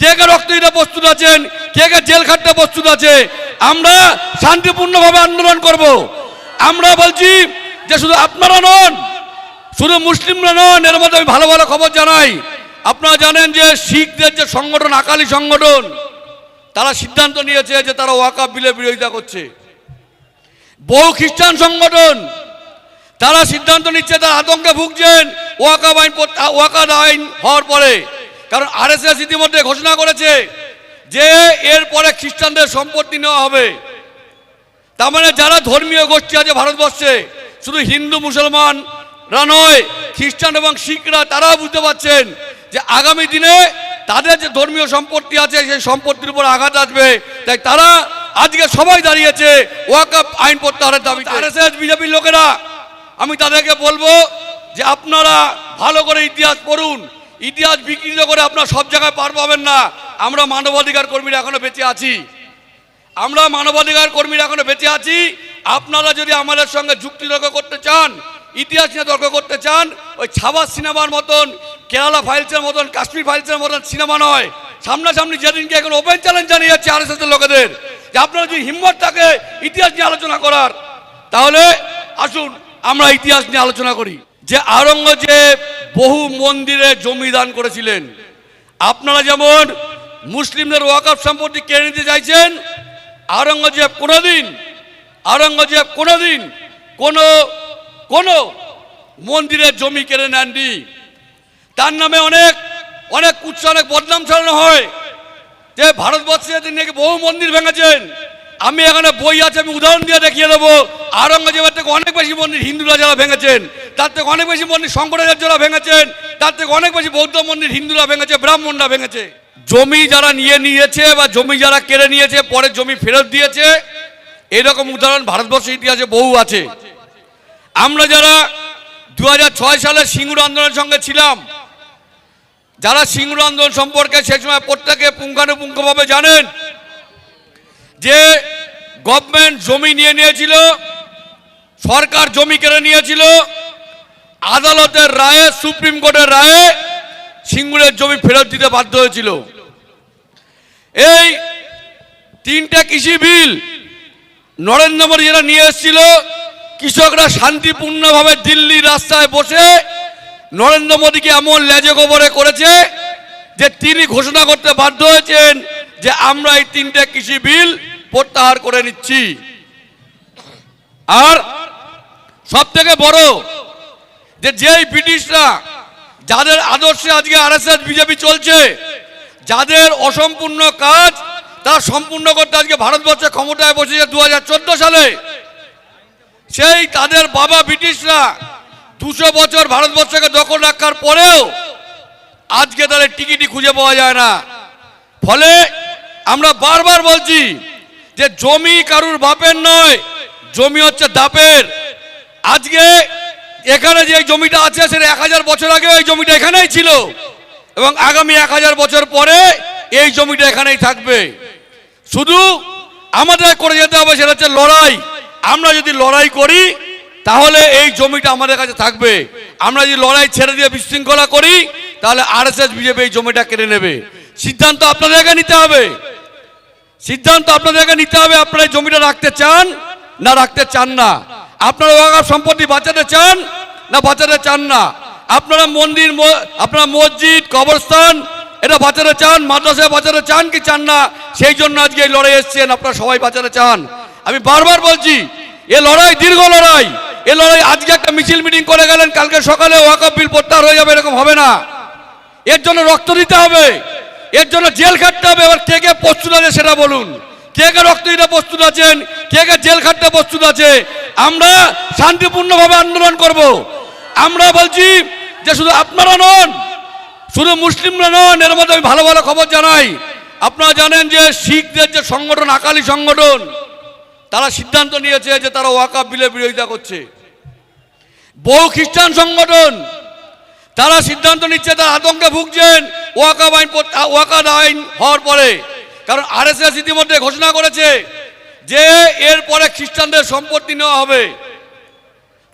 কে কে রক্ত প্রস্তুত আছেন? কে কে জেল খাটতে প্রস্তুত আছে? আমরা শান্তিপূর্ণভাবে আন্দোলন করব। আমরা বলছি যে শুধু আপনারা নন, শুধু মুসলিমরা নন, এর মধ্যে আমি ভালো ভালো খবর জানাই। আপনারা জানেন যে শিখদের যে সংগঠন, আকালি সংগঠন, তারা সিদ্ধান্ত নিয়েছে যে তারা ওয়াকাব বিলে বিরোধিতা করছে। বহু খ্রিস্টান সংগঠন, তারা সিদ্ধান্ত নিচ্ছে, তারা আতঙ্কে ভুগছেন ওয়াকাব আইন ওয়াকাব আইন হওয়ার পরে। কারণ আরএসএস ইতিমধ্যে ঘোষণা করেছে যে এরপরে খ্রিস্টানদের সম্পত্তি নেওয়া হবে। তার মানে যারা ধর্মীয় গোষ্ঠী আছে ভারতবর্ষে, শুধু হিন্দু, মুসলমানরা নয়, খ্রিস্টান এবং শিখরা, তারাও বুঝতে পারছেন যে আগামী দিনে তাদের যে ধর্মীয় সম্পত্তি আছে, সেই সম্পত্তির উপর আঘাত আসবে। তাই তারা আজকে সবাই দাঁড়িয়েছে ওয়াকাপ আইন প্রত্যাহারের দাবি আরএসএস, বিজেপির লোকেরা, আমি তাদেরকে বলব যে আপনারা ভালো করে ইতিহাস পড়ুন ইতিহাস বিকৃত করে আপনারা সব জায়গায় পার পাবেন না। আমরা মানবাধিকার কর্মীরা এখনও বেঁচে আছি। আমরা মানবাধিকার কর্মীরা এখনও বেঁচে আছি। আপনারা যদি আমাদের সঙ্গে যুক্তি তর্ক করতে চান, ইতিহাস নিয়ে তর্ক করতে চান, ওই ছাবাস সিনেমার মতন, কেরালা ফাইলসের মতন, কাশ্মীর ফাইলসের মতন সিনেমা নয়। সামনাসামনি যেদিনকে এখন ওপেন চ্যালেঞ্জ জানিয়ে যাচ্ছে আর এস লোকেদের, যে আপনারা যদি হিম্মত থাকে ইতিহাস নিয়ে আলোচনা করার, তাহলে আসুন, আমরা ইতিহাস নিয়ে আলোচনা করি। যে আরঙ্গজেব বহু মন্দিরে জমি দান করেছিলেন। আপনারা যেমন মুসলিমদের ওয়াকফ সম্পত্তি কেড়ে নিতে চাইছেন আরঙ্গজেব কোনোদিন আরঙ্গজেব কোনোদিন কোনো কোনো মন্দিরের জমি কেড়ে নেননি। তার নামে অনেক অনেক কুৎস অনেক বদনাম ছড়ানো হয়। যে ভারতবর্ষে তিনি নাকি বহু মন্দির ভেঙেছেন। আমি এখানে বই আছে, আমি উদাহরণ দিয়ে দেখিয়ে দেবো। আরঙ্গজেবের থেকে অনেক বেশি মন্দির হিন্দুরা যারা ভেঙেছেন, তার থেকে অনেক বেশি মন্দির শঙ্করাচার্য যারা ভেঙেছেন, তার থেকে অনেক বেশি বৌদ্ধ মন্দির হিন্দুরা ভেঙেছে, ব্রাহ্মণরা ভেঙেছে। জমি যারা নিয়ে নিয়েছে বা জমি যারা কেড়ে নিয়েছে, পরে জমি ফেরত দিয়েছে, এরকম উদাহরণ ভারতবর্ষের ইতিহাসে বহু আছে। আমরা যারা দু হাজার ছয় সালে সিঙ্গুর আন্দোলনের সঙ্গে ছিলাম, যারা সিঙ্গুর আন্দোলন সম্পর্কে সেই সময় প্রত্যেকে পুঙ্খানুপুঙ্খভাবে জানেন যে গভর্নমেন্ট জমি নিয়ে নিয়েছিল, সরকার জমি কেড়ে নিয়েছিল, আদালতের রায়ে, সুপ্রিম কোর্টের রায়ে সিঙ্গুরের জমি ফেরত দিতে বাধ্য হয়েছিল। এই তিনটে কৃষি বিল নরেন্দ্র মোদী যারা নিয়ে এসেছিল। কৃষকরা শান্তিপূর্ণভাবে দিল্লির রাস্তায় বসে নরেন্দ্র মোদীকে এমন লেজে গোবরে করেছে যে তিনি ঘোষণা করতে বাধ্য হয়েছেন যে আমরা এই তিনটে কৃষি বিল প্রত্যাহার করে নিচ্ছি। আর সব থেকে বড় যে যেই ব্রিটিশরা যাদের আদর্শে আজকে আরএসএস, বিজেপি চলছে, যাদের অসম্পূর্ণ কাজ, তারা সম্পূর্ণ করতে আজকে ভারতবর্ষে ক্ষমতায় বসেছে দু হাজার চোদ্দ সালে। সেই তাদের বাবা ব্রিটিশরা দুশো বছর ভারতবর্ষকে দখল রাখার পরেও আজকে তাদের টিকিটই খুঁজে পাওয়া যায় না। ফলে আমরা বারবার বলছি যে জমি কারুর বাপের নয়, জমি হচ্ছে দাপের। আজকে এখানে যে জমিটা আছে, সেটা এক হাজার বছর আগে ওই জমিটা এখানেই ছিল এবং আগামী এক হাজার বছর পরে এই জমিটা এখানেই থাকবে। শুধু আমাদের করে যেতে হবে, সেটা হচ্ছে লড়াই। আমরা যদি লড়াই করি, তাহলে এই জমিটা আমাদের কাছে থাকবে। আমরা যদি লড়াই ছেড়ে দিয়ে বিশৃঙ্খলা করি, তাহলে আর এস এস বিজেপি এই জমিটা কেড়ে নেবে। সিদ্ধান্ত আপনাদেরকে নিতে হবে। সিদ্ধান্ত আপনাদেরকে নিতে হবে, আপনারা জমিটা রাখতে চান? না রাখতে চান না। আপনারা ওয়াকাফ সম্পত্তি বাঁচাতে চান? না বাঁচাতে চান না। আপনারা মন্দির আপনারা মসজিদ, কবরস্থান, এটা বাঁচাতে চান? মাদ্রাসা বাঁচাতে চান কি চান না? সেই জন্য আজকে এই লড়াই এসছেন, আপনারা সবাই বাঁচাতে চান। আমি বারবার বলছি, এ লড়াই দীর্ঘ লড়াই। এ লড়াই আজকে একটা মিছিল মিটিং করে গেলেন, কালকে সকালে ওয়াকাফ বিল প্রত্যাহার হয়ে যাবে, এরকম হবে না। এর জন্য রক্ত দিতে হবে। এর জন্য জেল খাটতে হবে। এবার কে কে প্রস্তুত আছে সেটা বলুন। কে কে রক্ত দিতে প্রস্তুত আছেন? কে কে জেল খাটতে প্রস্তুত আছে? আমরা শান্তিপূর্ণভাবে আন্দোলন করব। আমরা বলছি যে শুধু আপনারা নন, শুধু মুসলিমরা নন, এর মধ্যে আমি ভালো ভালো খবর জানাই। আপনারা জানেন যে শিখদের যে সংগঠন, আকালি সংগঠন, তারা সিদ্ধান্ত নিয়েছে যে তারা ওয়াকাব বিলের বিরোধিতা করছে। বহু খ্রিস্টান সংগঠন তারা সিদ্ধান্ত নিচ্ছে তারা আতঙ্কে ভুগছেন। ওয়াকাব আইন পর- ওয়াকাব আইন হওয়ার পরে। কারণ আরএসএস ইতিমধ্যে ঘোষণা করেছে যে এরপরে খ্রিস্টানদের সম্পত্তি নেওয়া হবে।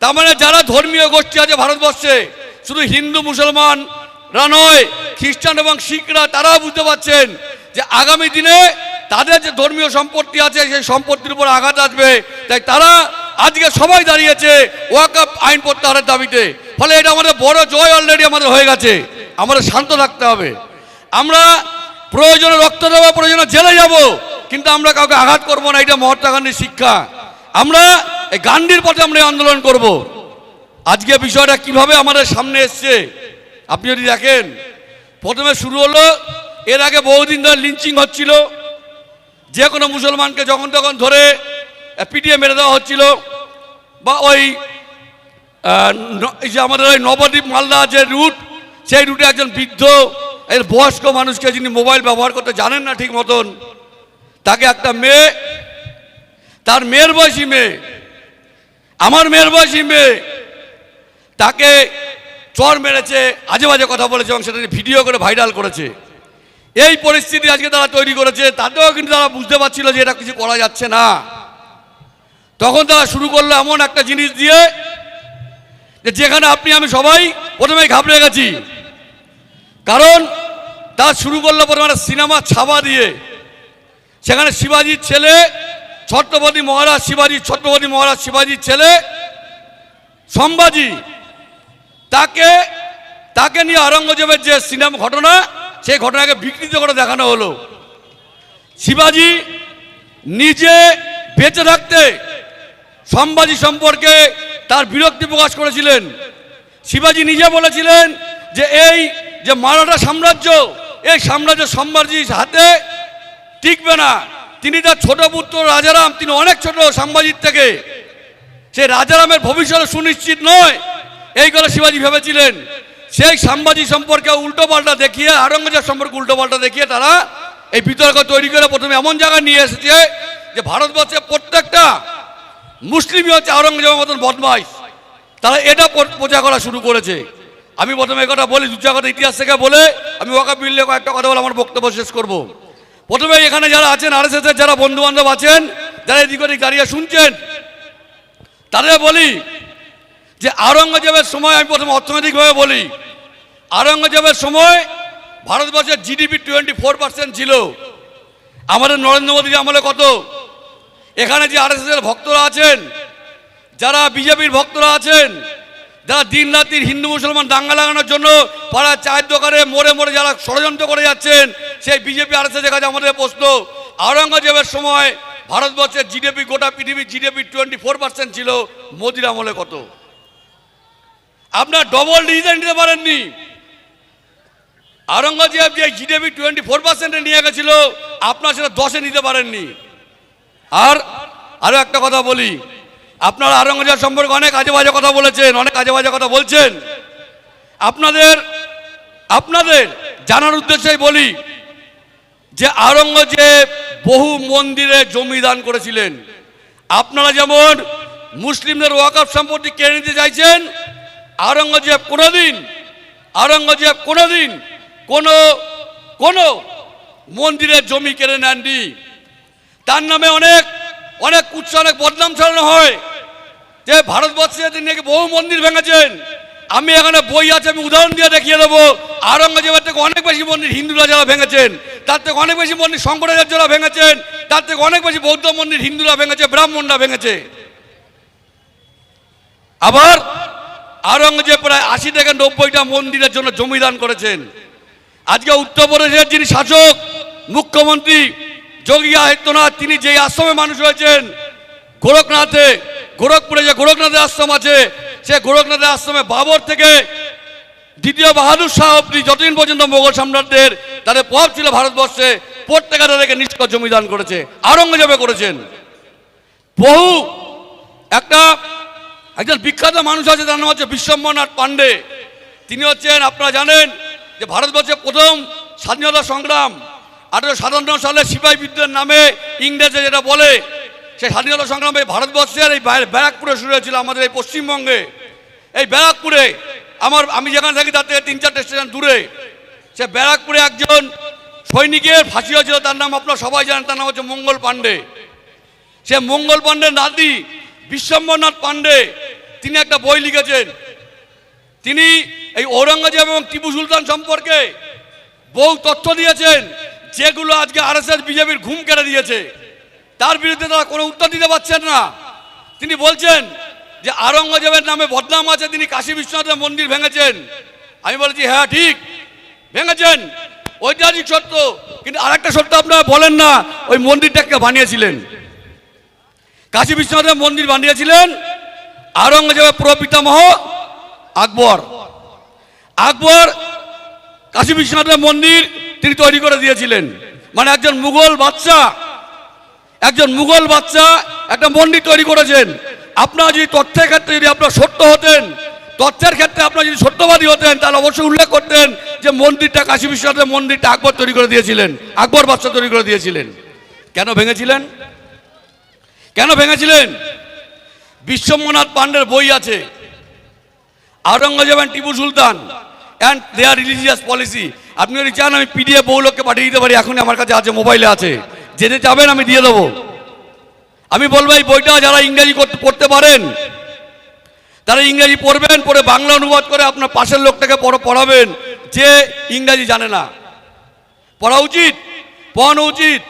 তার মানে যারা ধর্মীয় গোষ্ঠী আছে ভারতবর্ষে, শুধু হিন্দু মুসলমানরা নয়, খ্রিস্টান এবং শিখরা তারাও বুঝতে পারছেন যে আগামী দিনে তাদের যে ধর্মীয় সম্পত্তি আছে, সেই সম্পত্তির উপর আঘাত আসবে। তাই তারা আজকে সবাই দাঁড়িয়েছে ওয়াকআপ আইন প্রত্যাহারের দাবিতে। ফলে এটা আমাদের বড় জয় অলরেডি আমাদের হয়ে গেছে। আমাদের শান্ত থাকতে হবে। আমরা প্রয়োজনে রক্ত দেবো, প্রয়োজনে জেলে যাব, কিন্তু আমরা কাউকে আঘাত করব না, এটা মহাত্মা গান্ধীর শিক্ষা। আমরা এই গান্ধীর পথে আমরা আন্দোলন করব। আজকে বিষয়টা কীভাবে আমাদের সামনে এসছে, আপনি যদি দেখেন, প্রথমে শুরু হলো, এর আগে বহুদিন ধরে লিঞ্চিং হচ্ছিল। যে কোনো মুসলমানকে যখন তখন ধরে পিটিয়ে মেরে দেওয়া হচ্ছিল। বা ওই এই যে আমাদের ওই নবদ্বীপ মালদা যে রুট, সেই রুটে একজন বৃদ্ধ, এর বয়স্ক মানুষকে যিনি মোবাইল ব্যবহার করতে জানেন না ঠিক মতন, তাকে একটা মেয়ে, তার মেয়ের বয়সী মেয়ে, আমার মেয়ের বয়সী মেয়ে, তাকে চর মেরেছে, আজে বাজে কথা বলেছে এবং সেটা ভিডিও করে ভাইরাল করেছে। এই পরিস্থিতি আজকে তারা তৈরি করেছে, তাতেও কিন্তু তারা বুঝতে পারছিল যে এটা কিছু করা যাচ্ছে না। তখন তারা শুরু করল এমন একটা জিনিস দিয়ে যে যেখানে আপনি, আমি সবাই প্রথমেই ঘাবড়ে গেছি। কারণ তারা শুরু করল প্রথমে সিনেমা ছাপা দিয়ে, সেখানে শিবাজির ছেলে, ছত্রপতি মহারাজ শিবাজি, ছত্রপতি মহারাজ শিবাজির ছেলে, সম্বাজি, তাকে তাকে নিয়ে আরঙ্গজেবের যে সিনেমা ঘটনা, সেই ঘটনাকে বিকৃত করে দেখানো হলো। শিবাজি নিজে বেঁচে থাকতে, সম্বাজি সম্পর্কে তার বিরক্তি প্রকাশ করেছিলেন। শিবাজি নিজে বলেছিলেন যে এই যে মারাঠা সাম্রাজ্য, এই সাম্রাজ্য সম্বাজির হাতে টিকবে না। তিনি তার ছোট পুত্র রাজারাম, তিনি অনেক ছোট সাম্বাজির থেকে। সে রাজারামের ভবিষ্যৎ সুনিশ্চিত নয়। এই কথা শিবাজি ভেবেছিলেন। সেই সাম্বাজি সম্পর্কে উল্টো পাল্টা দেখিয়ে আরঙ্গজেব সম্পর্কে উল্টো পাল্টা দেখিয়ে তারা এই বিতর্ক তৈরি করে প্রথমে এমন জায়গায় নিয়ে এসেছে যে ভারতবর্ষে প্রত্যেকটা মুসলিমই হচ্ছে আওরঙ্গজেবের মতন বদমাইশ। তারা এটা প্রচার করা শুরু করেছে। আমি প্রথমে কথা বলি, দু কথা ইতিহাস থেকে বলে আমি ওয়াকা বিল্লে কয়েকটা কথা বলে আমার বক্তব্য শেষ করব। প্রথমে এখানে যারা আছেন আর এস এর যারা বন্ধু বান্ধব আছেন, যারা এদিক ওদিক দাঁড়িয়ে শুনছেন, তাদের বলি যে আওরঙ্গজেবের সময় আমি প্রথমে অর্থনৈতিকভাবে বলি। আওরঙ্গজেবের সময় ভারতবর্ষের জিডিপি টোয়েন্টি ফোর পার্সেন্ট ছিল। আমাদের নরেন্দ্র মোদীর আমলে কত? এখানে যে আর ভক্তরা আছেন, যারা বিজেপির ভক্তরা আছেন, যারা দিন রাত্রির হিন্দু, মুসলমান দাঙ্গা লাগানোর জন্য পাড়ার চায়ের দোকানে মোড়ে মোড়ে যারা ষড়যন্ত্র করে যাচ্ছেন, সেই বিজেপি আর এস এর কাছে আমাদের প্রশ্ন, আওরঙ্গজেবের সময় ভারতবর্ষের জিডিপি, গোটা পৃথিবীর জিডিপি টোয়েন্টি ফোর পার্সেন্ট ছিল মোদির আমলে কত? আপনার ডবল ডিসিশন নিতে পারেননি। আওরঙ্গজেব যে জিডিপি টোয়েন্টি ফোর পার্সেন্টে নিয়ে গেছিল, আপনার সেটা দশে নিতে পারেননি। আর আরও একটা কথা বলি। আপনারা আওরঙ্গজেব সম্পর্কে অনেক আজে বাজে কথা বলেছেন, অনেক আজে বাজে কথা বলছেন। আপনাদের আপনাদের জানার উদ্দেশ্যেই বলি যে আওরঙ্গজেব বহু মন্দিরে জমি দান করেছিলেন। আপনারা যেমন মুসলিমদের ওয়াকফ সম্পত্তি কেড়ে নিতে চাইছেন, আওরঙ্গজেব কোনোদিন আওরঙ্গজেব কোনোদিন কোনো কোনো মন্দিরের জমি কেড়ে নেননি। তার নামে অনেক অনেক কুৎসা অনেক বদনাম ছড়ানো হয়। যে ভারতবর্ষে তিনি নাকি বহু মন্দির ভেঙেছেন, আমি এখানে বই আছে, আমি উদাহরণ দিয়ে দেখিয়ে দেবো। আওরঙ্গজেবের থেকে অনেক বেশি মন্দির হিন্দুরা যারা ভেঙেছেন, তার থেকে অনেক বেশি মন্দির শঙ্করাচার্যরা ভেঙেছেন, তার থেকে অনেক বেশি বৌদ্ধ মন্দির হিন্দুরা ভেঙেছে, ব্রাহ্মণরা ভেঙেছে। আবার আওরঙ্গজেব প্রায় আশি থেকে নব্বইটা মন্দিরের জন্য জমিদান করেছেন। আজকে উত্তরপ্রদেশের যিনি শাসক, মুখ্যমন্ত্রী যোগী আদিত্যনাথ তিনি যে আশ্রমে মানুষ হয়েছেন, গোরখনাথে, গোরখপুরে যে গোরখনাথের আশ্রম আছে, সে গোরখনাথের আশ্রমে বাবর থেকে দ্বিতীয় বাহাদুর শাহ অব্দি যতদিন পর্যন্ত মোগল সম্রাটদের তাদের প্রভাব ছিল ভারতবর্ষে প্রত্যেকে তাদেরকে নিষ্কর জমিদান করেছে, আওরঙ্গজেবে করেছেন। বহু একটা, একজন বিখ্যাত মানুষ আছে, তার নাম হচ্ছে বিশ্বম্বরনাথ পাণ্ডে। তিনি হচ্ছেন, আপনারা জানেন যে ভারতবর্ষে প্রথম স্বাধীনতা সংগ্রাম আঠারোশো সাতান্ন সালে সিপাহী বিদ্রোহের নামে ইংরেজে যেটা বলে, সেই স্বাধীনতা সংগ্রামে ভারতবর্ষের এই ব্যারাকপুরে শুরু হয়েছিল আমাদের এই পশ্চিমবঙ্গে। এই ব্যারাকপুরে আমার, আমি যেখানে থাকি তার থেকে তিন চারটে স্টেশন দূরে। সে ব্যারাকপুরে একজন সৈনিকের ফাঁসি হয়েছিল, তার নাম আপনারা সবাই জানেন, তার নাম হচ্ছে মঙ্গল পাণ্ডে। সে মঙ্গল পাণ্ডের নাতি বিশ্বম্বরনাথ পাণ্ডে, তিনি একটা বই লিখেছেন। তিনি এই ঔরঙ্গজেব এবং টিপু সুলতান সম্পর্কে বহু তথ্য দিয়েছেন। যেগুলো আজকে আর আরএসএস, বিজেপির ঘুম কেড়ে দিয়েছে তার বিরুদ্ধে তারা কোনো উত্তর দিতে পারছেন না। তিনি বলছেন যে আরঙ্গজেবের নামে বদনাম আছে, তিনি কাশী বিশ্বনাথের মন্দির ভেঙেছেন। আমি বলেছি হ্যাঁ ঠিক, ভেঙেছেন। ঐতিহাসিক সত্য, কিন্তু আরেকটা সত্য আপনারা বলেন না, ওই মন্দিরটাকে বানিয়েছিলেন? কাশী বিশ্বনাথের মন্দির বানিয়েছিলেন আরঙ্গজেবের প্রপিতামহ আকবর। আকবর, কাশী বিশ্বনাথের মন্দির তিনি তৈরি করে দিয়েছিলেন। মানে একজন মুঘল বাচ্চা একজন মুঘল বাচ্চা একটা মন্দির তৈরি করেছেন। আপনারা যদি তথ্যের ক্ষেত্রে যদি আপনার সত্য হতেন, তথ্যের ক্ষেত্রে আপনারা যদি সত্যবাদী হতেন, তাহলে অবশ্যই উল্লেখ করতেন যে মন্দিরটা কাশী বিশ্বনাথের মন্দিরটা আকবর তৈরি করে দিয়েছিলেন, আকবর বাচ্চা তৈরি করে দিয়েছিলেন। কেন ভেঙেছিলেন? কেন ভেঙেছিলেন? বিশ্বম্বনাথ পাণ্ডের বই আছে, Aurangzeb and Tipu Sultan and their religious policy আপনি যদি চান আমি পিডিএফ বহু লোককে পাঠিয়ে দিতে পারি, এখনই আমার কাছে আছে, মোবাইলে আছে। যেতে চাবেন, আমি দিয়ে দেবো। আমি বলব, এই বইটা যারা ইংরাজি পড়তে পারেন, তারা ইংরাজি পড়বেন, পড়ে বাংলা অনুবাদ করে আপনার পাশের লোকটাকে পড়- পড়াবেন। যে ইংরাজি জানে না। পড়া উচিত, পড়ানো উচিত।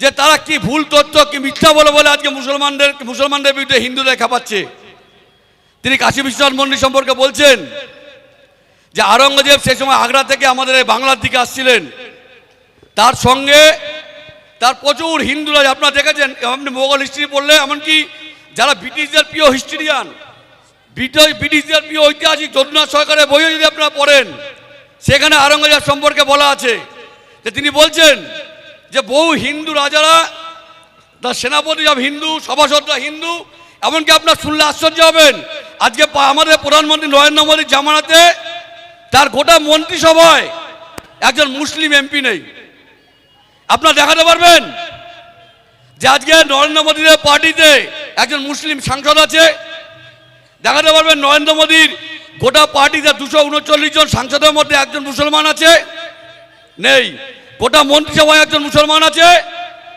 যে তারা কি ভুল তথ্য, কি মিথ্যা বলে বলে আজকে মুসলমানদের মুসলমানদের বিরুদ্ধে হিন্দুদের খেপাচ্ছে। তিনি কাশী বিশ্বনাথ মন্দির সম্পর্কে বলছেন যে আরঙ্গজেব সে সময় আগ্রা থেকে আমাদের এই বাংলার দিকে আসছিলেন। তার সঙ্গে তার প্রচুর হিন্দুরা আপনারা দেখেছেন, আপনি মোগল হিস্ট্রি পড়লে, এমনকি যারা ব্রিটিশদের প্রিয় হিস্ট্রিয়ান ব্রিটিশদের প্রিয় ঐতিহাসিক যদুনাথ সরকারের বইও যদি আপনারা পড়েন, সেখানে আরঙ্গজেব সম্পর্কে বলা আছে। যে তিনি বলছেন যে বহু হিন্দু রাজারা, তার সেনাপতি সব হিন্দু, সভাসদরা হিন্দু, এমনকি আপনার শুনলে আশ্চর্য হবেন, আজকে আমাদের প্রধানমন্ত্রী নরেন্দ্র মোদীর জামানাতে তার গোটা মন্ত্রিসভায় একজন মুসলিম এমপি নেই। আপনারা দেখাতে পারবেন যে আজকে নরেন্দ্র মোদীর পার্টিতে একজন মুসলিম সাংসদ আছে। দেখাতে পারবেন নরেন্দ্র মোদীর গোটা পার্টিতে দুশো উনচল্লিশ জন সাংসদের মধ্যে একজন মুসলমান আছে। নেই। গোটা মন্ত্রিসভায় একজন মুসলমান আছে।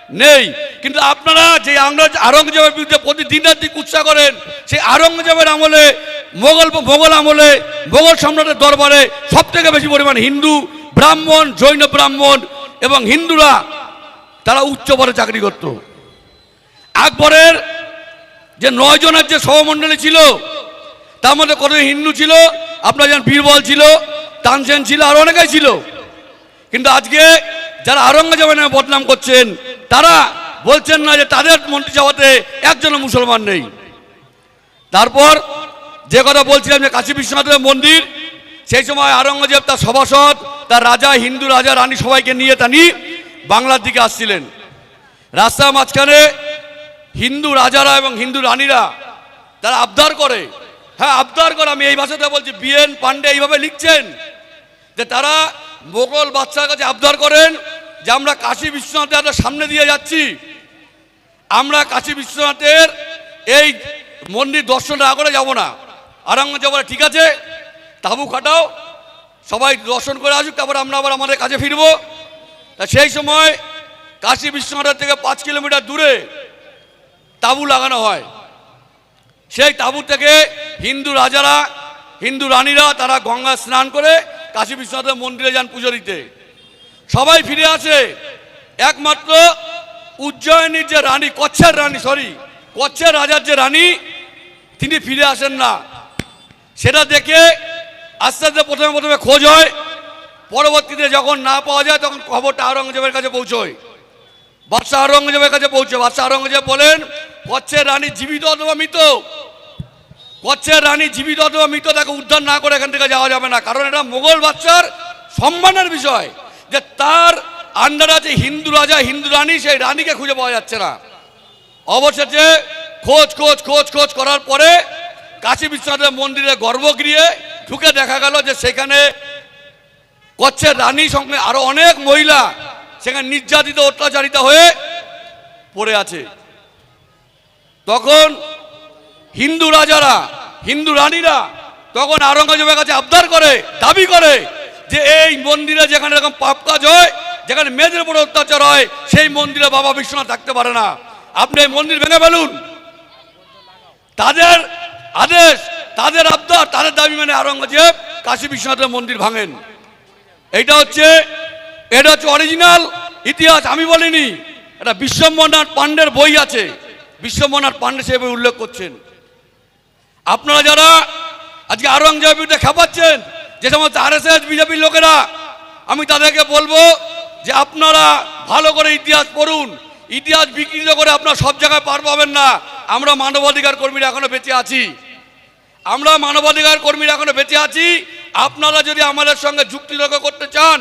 নেই। কিন্তু আপনারা যে আংরেজ আরঙ্গজেবের বিরুদ্ধে প্রতিদিন রাত্রি কুৎসা করেন, সেই আরঙ্গজেবের আমলে মোগল মোগল আমলে, মোগল সম্রাটের দরবারে সব থেকে বেশি পরিমাণ হিন্দু, ব্রাহ্মণ, জৈন ব্রাহ্মণ এবং হিন্দুরা তারা উচ্চ পদে চাকরি করত। আকবরের যে নয় জনের যে সহমণ্ডলী ছিল, তার মধ্যে কত হিন্দু ছিল? আপনার যেমন বীরবল ছিল, তানসেন ছিল, আর অনেকেই ছিল। কিন্তু আজকে যারা আরঙ্গজেবের নামে বদনাম করছেন, তারা বলছেন না যে তাদের মন্ত্রিসভাতে একজনও মুসলমান নেই। তারপর যে কথা বলছিলাম যে কাশী বিশ্বনাথের মন্দির, সেই সময় আরঙ্গজেব তার সভাসদ, তার রাজা, হিন্দু রাজা, রানী সবাইকে নিয়ে তিনি বাংলার দিকে আসছিলেন। রাস্তার মাঝখানে হিন্দু রাজারা এবং হিন্দু রানীরা তারা আবদার করে। হ্যাঁ আবদার করে, আমি এই ভাষাতে বলছি, বিএন পান্ডে এইভাবে লিখছেন যে তারা মোগল বাচ্চার কাছে আবদার করেন যে আমরা কাশী বিশ্বনাথের সামনে দিয়ে যাচ্ছি। আমরা কাশী বিশ্বনাথের এই মন্দির দর্শন না করে যাব না। আরঙ্গ যাব ঠিক আছে, তাবু খাটাও, সবাই দর্শন করে আসুক, তারপর আমরা আবার আমাদের কাছে ফিরবো। তা সেই সময় কাশী বিশ্বনাথের থেকে পাঁচ কিলোমিটার দূরে তাবু লাগানো হয়। সেই তাবু থেকে হিন্দু রাজারা, হিন্দু রানীরা, তারা গঙ্গা স্নান করে কাশী বিশ্বনাথের মন্দিরে যান পুজো দিতে। সবাই ফিরে আসে, একমাত্র উজ্জয়িনীর যে রানী, কচ্ছের রানী সরি কচ্ছের রাজার যে রানী, তিনি ফিরে আসেন না। সেটা দেখে আস্তে আস্তে প্রথমে প্রথমে খোঁজ হয়। পরবর্তীতে যখন না পাওয়া যায়, তখন খবরটা আওরঙ্গজেবের কাছে পৌঁছয়। বাদশাহ আওরঙ্গজেবের কাছে পৌঁছে বাদশাহ আওরঙ্গজেব বলেন, কচ্ছের রানী জীবিত অথবা মৃত? কচ্ছের রানী জীবিত অথবা মৃত? তাকে উদ্ধার না করে এখান থেকে যাওয়া যাবে না। কারণ এটা মোগল বাচ্চার সম্মানের বিষয় যে তার আন্ডার আছে হিন্দু রাজা, হিন্দু রানী, সেই রানীকে খুঁজে পাওয়া যাচ্ছে না। অবশেষে খোঁজ খোঁজ খোঁজ খোঁজ করার পরে কাশী বিশ্বনাথের মন্দিরে গর্ভগৃহে ঢুকে দেখা গেল যে সেখানে কচ্ছের রানী সঙ্গে আরও অনেক মহিলা সেখানে নির্যাতিত, অত্যাচারিত হয়ে পড়ে আছে। তখন হিন্দু রাজারা, হিন্দু রানীরা তখন আরঙ্গজেবের কাছে আবদার করে, দাবি করে যে এই মন্দিরে যেখানে এরকম পাপ কাজ হয়, যেখানে মেয়েদের উপর অত্যাচার হয়, সেই মন্দিরে বাবা বিশ্বনাথ থাকতে পারে না। আপনি এই মন্দির ভেঙে ফেলুন। তাদের আদেশ, তাদের আবদার, তাদের দাবি মানে আরঙ্গজেব কাশী বিশ্বনাথের মন্দির ভাঙেন। এইটা হচ্ছে, এটা হচ্ছে অরিজিনাল ইতিহাস, আমি বলিনি, এটা বিশ্বম্বরনাথ পাণ্ডের বই আছে। বিশ্বম্বরনাথ পাণ্ডে সেভাবে উল্লেখ করছেন। আপনারা যারা আজকে আরঙ্গজেবের বিরুদ্ধে খেপাচ্ছেন, যে সমস্ত আরএসএস বিজেপির লোকেরা, আমি তাদেরকে বলব যে আপনারা ভালো করে ইতিহাস পড়ুন। ইতিহাস বিকৃত করে আপনারা সব জায়গায় পার পাবেন না। আমরা মানবাধিকার কর্মীরা এখনও বেঁচে আছি। আমরা মানবাধিকার কর্মীরা এখনও বেঁচে আছি। আপনারা যদি আমাদের সঙ্গে যুক্তি তর্ক করতে চান,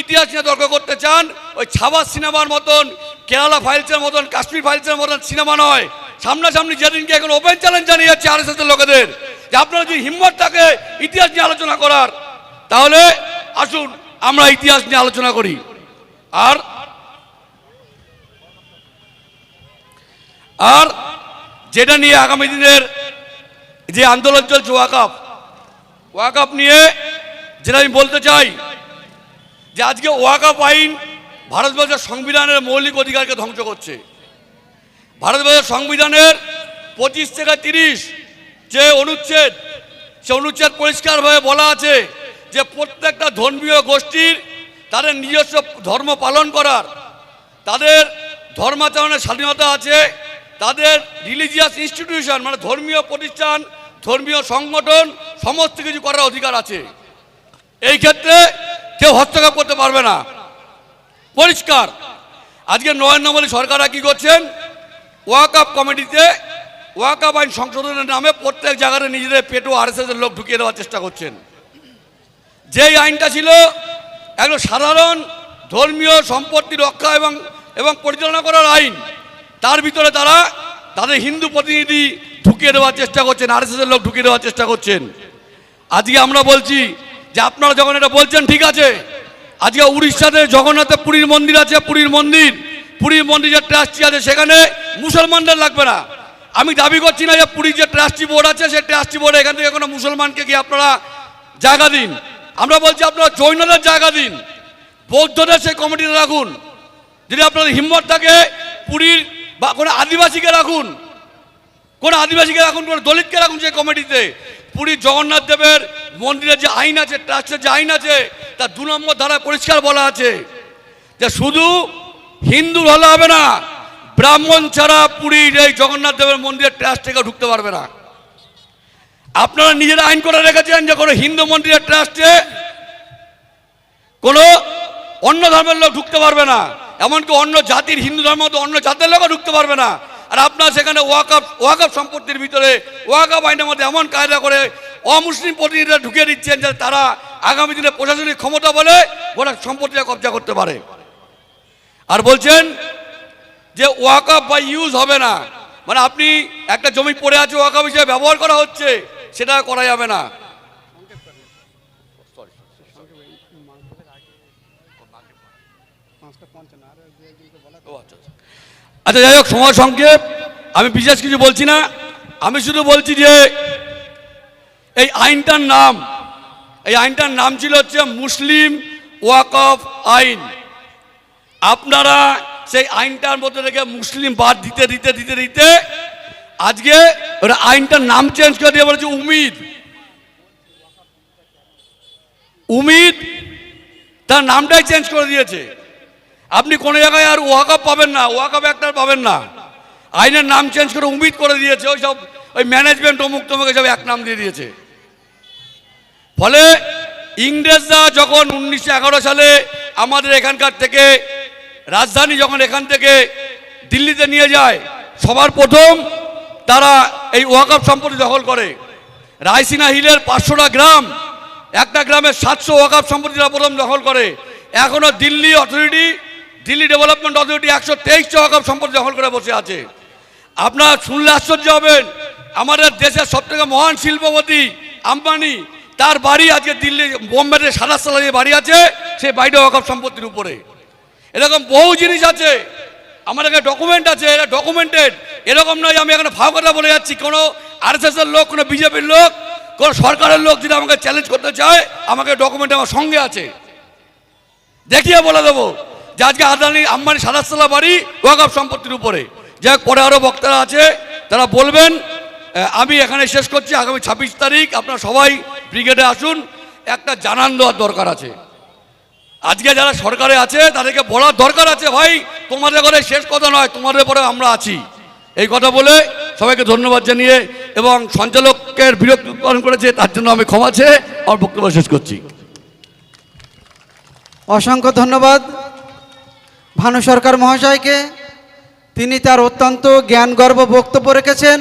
ইতিহাস নিয়ে তর্ক করতে চান, ওই ছাবাস সিনেমার মতন, কেরালা ফাইলসের মতন, কাশ্মীর ফাইলসের মতন সিনেমা নয়। সামনাসামনি যেদিনকে এখন ওপেন চ্যালেঞ্জ জানিয়ে যাচ্ছে আর এস লোকেদের, যে আপনারা যদি হিম্মত থাকে ইতিহাস নিয়ে আলোচনা করার, তাহলে আসুন আমরা ইতিহাস নিয়ে আলোচনা করি। আর আর যেটা নিয়ে আগামী দিনের যে আন্দোলন চলছে ওয়াকাপ ওয়াকাপ নিয়ে যেটা আমি বলতে চাই, যে আজকে ওয়াকাপ আইন ভারতবর্ষের সংবিধানের মৌলিক অধিকারকে ধ্বংস করছে। ভারতবর্ষের সংবিধানের পঁচিশ থেকে তিরিশ যে অনুচ্ছেদ, সে অনুচ্ছেদ পরিষ্কারভাবে বলা আছে যে প্রত্যেকটা ধর্মীয় গোষ্ঠীর তাদের নিজস্ব ধর্ম পালন করার, তাদের ধর্মাচরণের স্বাধীনতা আছে তাদের রিলিজিয়াস ইনস্টিটিউশন মানে ধর্মীয় প্রতিষ্ঠান, ধর্মীয় সংগঠন, সমস্ত কিছু করার অধিকার আছে। এই ক্ষেত্রে কেউ হস্তক্ষেপ করতে পারবে না। পরিষ্কার। আজকে নরেন্দ্র মোদী সরকাররা কি করছেন? ওয়াকআপ কমিটিতে ওয়াকআপ আইন সংশোধনের নামে প্রত্যেক জায়গায় নিজেদের পেটু আরএসএস এর লোক ঢুকিয়ে দেওয়ার চেষ্টা করছেন। যেই আইনটা ছিল একজন সাধারণ ধর্মীয় সম্পত্তি রক্ষা এবং এবং পরিচালনা করার আইন তার ভিতরে তারা তাদের হিন্দু প্রতিনিধি ঢুকিয়ে দেওয়ার চেষ্টা করছেন আরএসএস এর লোক ঢুকিয়ে দেওয়ার চেষ্টা করছেন। আজকে আমরা বলছি যে আপনারা যখন এটা বলছেন, ঠিক আছে। আজকে উড়িষ্যাতে জগন্নাথে পুরীর মন্দির আছে, পুরীর মন্দির। পুরীর মন্দির যে ট্রাস্টি আছে, সেখানে মুসলমানদের লাগবে না। আমি দাবি করছি না যে পুরীর যে ট্রাস্টি বোর্ড আছে, সেই ট্রাস্টি বোর্ডে এখান থেকে কোনো মুসলমানকে গিয়ে আপনারা জায়গা দিন। আমরা বলছি আপনারা জৈনদের জায়গা দিন। বৌদ্ধদের সেই কমিটিতে রাখুন। যদি আপনাদের হিম্মত থাকে, পুরীর বা কোনো আদিবাসীকে রাখুন। কোন আদিবাসীকে রাখুন, কোনো দলিতকে রাখুন সেই কমিটিতে। পুরীর জগন্নাথ দেবের মন্দিরের যে আইন আছে ট্রাস্টের যে আইন আছে, তার দু নম্বর ধারা পরিষ্কার বলা আছে যে শুধু হিন্দু হলে হবে না, ব্রাহ্মণ ছাড়া পুরীর এই জগন্নাথ দেবের মন্দিরের ট্রাস্ট থেকে ঢুকতে পারবে না। আপনারা নিজেরা আইন করে রেখেছেন যে কোনো হিন্দু মন্দিরের ট্রাস্টে কোনো অন্য ধর্মের লোক ঢুকতে পারবে না। এমনকি অন্য জাতির হিন্দু ধর্ম তো অন্য জাতের লোকও ঢুকতে পারবে না। আর আপনার সেখানে ওয়াকআপ ওয়াকআপ সম্পত্তির ভিতরে ওয়াকআপ আইনের মধ্যে এমন কায়দা করে অমুসলিম প্রতিনিধিরা ঢুকিয়ে দিচ্ছেন যে তারা আগামী দিনে প্রশাসনিক ক্ষমতা বলে গোটা সম্পত্তিটা কবজা করতে পারে। আর বলছেন যে ওয়াকআপ বা ইউজ হবে না। মানে আপনি একটা জমি পড়ে আছে ওয়াকআপ হিসেবে ব্যবহার করা হচ্ছে, সেটা করা যাবে না। আচ্ছা যাই হোক, সময় সংক্ষেপ। আমি বিশেষ কিছু বলছি না। আমি শুধু বলছি যে, এই আইনটার নাম, এই আইনটার নাম ছিল হচ্ছে মুসলিম ওয়াকফ আইন। আপনারা সেই আইনটার মধ্যে থেকে মুসলিম বাদ দিতে দিতে দিতে দিতে আজকে ওরা আইনটার নাম চেঞ্জ করে দিয়ে বলেছে উমিদ। উমিদ তার নামটাই চেঞ্জ করে দিয়েছে। আপনি কোনো জায়গায় আর ওয়াকাপ পাবেন না ওয়াকাপ একটা পাবেন না। আইনের নাম চেঞ্জ করে উমিদ করে দিয়েছে, ওই সব, ওই ম্যানেজমেন্ট অমুক তমুক সব এক নাম দিয়ে দিয়েছে। ফলে ইংরেজরা যখন উনিশশো এগারো সালে আমাদের এখানকার থেকে, রাজধানী যখন এখান থেকে দিল্লিতে নিয়ে যায়, সবার প্রথম তারা এই ওয়াকাপ সম্পত্তি দখল করে। রায়সিনা হিলের পাঁচশোটা গ্রাম, একটা গ্রামের সাতশো ওয়াকাপ সম্পত্তি প্রথম দখল করে। এখনও Delhi authority Delhi development authority একশো তেইশটা ওয়াকাপ সম্পত্তি দখল করে বসে আছে। আপনারা শুনলে আশ্চর্য হবেন, আমাদের দেশের সবথেকে মহান শিল্পপতি আম্বানি, তার বাড়ি আজকে দিল্লি, বোম্বেতে সাদা সালা যে বাড়ি আছে সেই বাড়িটা ওয়াকাপ সম্পত্তির উপরে। এরকম বহু জিনিস আছে আমার এখানে ডকুমেন্ট আছে এটা ডকুমেন্টেড এরকম নয় আমি এখানে ভাব কথা বলে যাচ্ছি, কোনো আরএসএস এর লোক, কোনো বিজেপির লোক, কোনো সরকারের লোক যদি আমাকে চ্যালেঞ্জ করতে চায়, আমাকে ডকুমেন্ট আমার সঙ্গে আছে। দেখিয়ে বলে দেবো যে আজকে আদানি আম্বানি সাদাতলা বাড়ি ওয়াকফ সম্পত্তির উপরে। যাই পরে আরও বক্তারা আছে, তারা বলবেন আমি এখানে শেষ করছি, আগামী ছাব্বিশ তারিখ আপনারা সবাই ব্রিগেডে আসুন, একটা জানান দেওয়ার দরকার আছে। আজকে যারা সরকারে আছে, তাদেরকে বলার দরকার আছে, ভাই, তোমাদের ঘরে শেষ কথা নয়, তোমাদের পরে আমরা আছি। এই কথা বলে সবাইকে ধন্যবাদ জানিয়ে এবং সঞ্চালকের বিরক্ত করেছে, তার জন্য আমি ক্ষমা চেয়ে আমার বক্তব্য শেষ করছি। অসংখ্য ধন্যবাদ। ভানু সরকার মহাশয়কে তিনি তার অত্যন্ত জ্ঞানগর্ব বক্তব্য রেখেছেন।